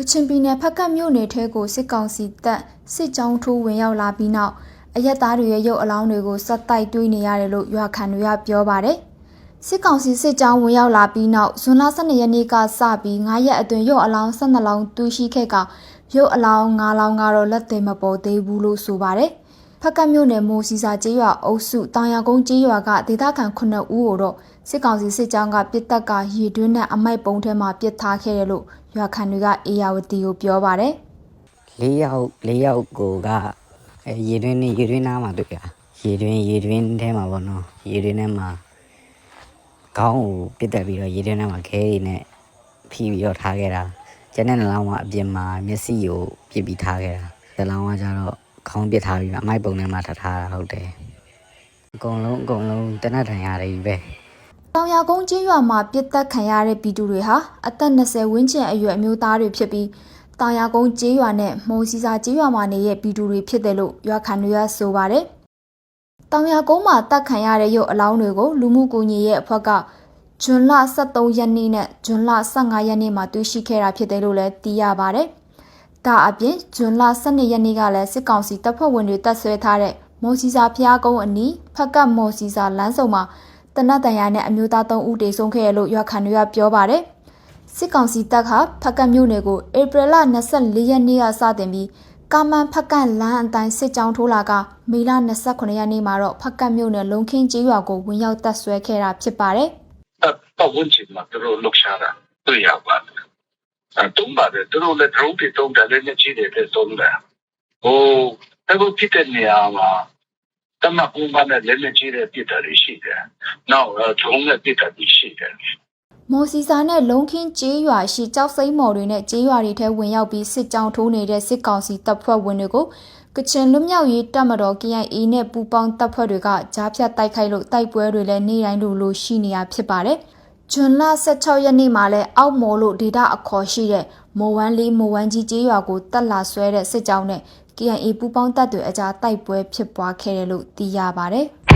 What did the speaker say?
ကချင်ပြည်နယ်ဖက်ကတ်မြို့နယ်ထဲကိုစစ်ကောင်စီတပ်စစ်ကြောင်းထိုးဝင်ရောက်လာပြီးနောက်အရက်သားတွေရဲ့ရုပ်အလောင်းတွေကိုစက်တိုက်တွေးနေရတယ်လို့ရွာခံတွေကပြောပါတယ်။စစ်ကောင်စီစစ်ကြောင်းဝင်ရောက်လာပြီးနောက်ဇွန်လ12ရက်နေ့ကစပြီး9ရက်အတွင်းရုပ်အလောင်း12လောင်းတူးရှိခဲ့ကရုပ်အလောင်း9လောင်းကတော့လက်သေးမပေါ်သေးဘူးလို့ဆိုပါတယ်။ ဖက်ကတ်မြို့နယ်မိုးစီစာကျေးရွာအုပ်စုတောင်ရကုန်းကျေးရွာကဒေသခံ9ဦးကိုတော့စစ်ကောင်စီစစ်ကြောင်းကပစ်တက်ကရေတွင်းနဲ့အမိုက်ပုံထဲမှာပစ်ထားခဲ့တယ်လို့ရွာခံတွေကအေယာဝတီကိုပြောပါတယ်လေးယောက်လေးယောက်ကိုကအဲရေတွင်းနဲ့ရေတွင်းနားမှာတွေ့ရရေတွင်းရေတွင်းထဲမှာပေါ့နော်ရေတွင်းထဲမှာခေါင်းကိုပြစ်တက်ပြီးတော့ရေတွင်းထဲမှာခဲတွေနဲ့ဖိပြီးတော့ထားခဲ့တာကျန်တဲ့နှလောင်းကအပြင်မှာမျက်စိကိုပြစ်ပြီးထားခဲ့တာနှလောင်းကကျတော့ ခေါင်းပြစ်ထားပြီးအမိုက်ပုံထဲမှာထားထားတာဟုတ်တယ်အကုန်လုံးအကုန်လုံးတနတ်ထန်ရတယ်ကြီးပဲ။တောင်ရကုန်းကျေးရွာမှာပြစ်တက်ခံရတဲ့ပြည်သူတွေဟာအသက်20ဝန်းကျင်အရွယ်အမျိုးသားတွေဖြစ်ပြီးတောင်ရကုန်းကျေးရွာနဲ့မိုးစီစာကျေးရွာမှာနေတဲ့ပြည်သူတွေဖြစ်တယ်လို့ရွာခံတွေကဆိုပါတယ်။တောင်ရကုန်းမှာတက်ခံရတဲ့ရုပ်အလောင်းတွေကိုလူမှုကူညီရေးအဖွဲ့ကဇွန်လ23ရက်နေ့နဲ့ဇွန်လ15ရက်နေ့မှာတွေ့ရှိခဲ့တာဖြစ်တယ်လို့လည်းသိရပါတယ်။ ဒါအပြင်ဇွန်လ12ရက်နေ့ကလည်းစစ်ကောင်စီတပ်ဖွဲ့ဝင်တွေတပ်ဆွဲထားတဲ့မော်စီစာဖျားကုန်းအနီးဖက်ကတ်မော်စီစာလမ်းဆောင်မှာတနတ်တန်ရာနဲ့အမျိုးသား3ဦးတေဆုံးခဲ့ရလို့ရွာခံတွေကပြောပါတယ်။စစ်ကောင်စီတပ်ကဖက်ကတ်မြို့နယ်ကိုဧပြီလ24ရက်နေ့ကစတင်ပြီးကာမန်ဖက်ကတ်လမ်းအတိုင်းစစ်ကြောင်းထိုးလာကမေလ29ရက်နေ့မှာတော့ဖက်ကတ်မြို့နယ်လုံခင်းကျေးရွာကိုဝင်ရောက်တပ်ဆွဲခဲ့တာဖြစ်ပါတယ်။ပတ်ပတ်ဝန်းကျင်မှာသူတို့လှုပ်ရှားတာတွေ့ရပါတယ်။အဲ တုံးပါတယ်သူတို့လည်း drone တွေတုံးတယ်လည်းညကြီးတွေလည်းတုံးတယ်။ဟိုအခုဖြစ်တဲ့နေရာမှာတမကူမနဲ့လည်းညကြီးတွေပြစ်တာတွေရှိတယ်။နောက် drone နဲ့ပြစ်တာတွေရှိတယ်။မော်စီစာနဲ့လုံခင်းကျေးရွာရှိကြောက်စိမ့်မော်တွေနဲ့ကျေးရွာတွေထဲဝင်ရောက်ပြီးစစ်ကြောင်းထိုးနေတဲ့စစ်ကောင်စီတပ်ဖွဲ့ဝင်တွေကိုကချင်လွတ်မြောက်ရေးတပ်မတော် KIA နဲ့ပူးပေါင်းတပ်ဖွဲ့တွေကကြားဖြတ်တိုက်ခိုက်လို့တိုက်ပွဲတွေလည်းနေ့တိုင်းလိုလိုရှိနေတာဖြစ်ပါတယ်။ ဂျွန်လ16ရက်နေ့မှာလဲအောက်မော်လို့ဒေတာအခေါ်ရှိတဲ့မော်ဝမ်းလေးမော်ဝမ်းကြီးကျေးရွာကိုတက်လာဆွဲတဲ့စစ်ကြောင်းနဲ့ KIA ပူးပေါင်းတပ်တွေအကြားတိုက်ပွဲဖြစ်ပွားခဲ့တယ်လို့သိရပါတယ်။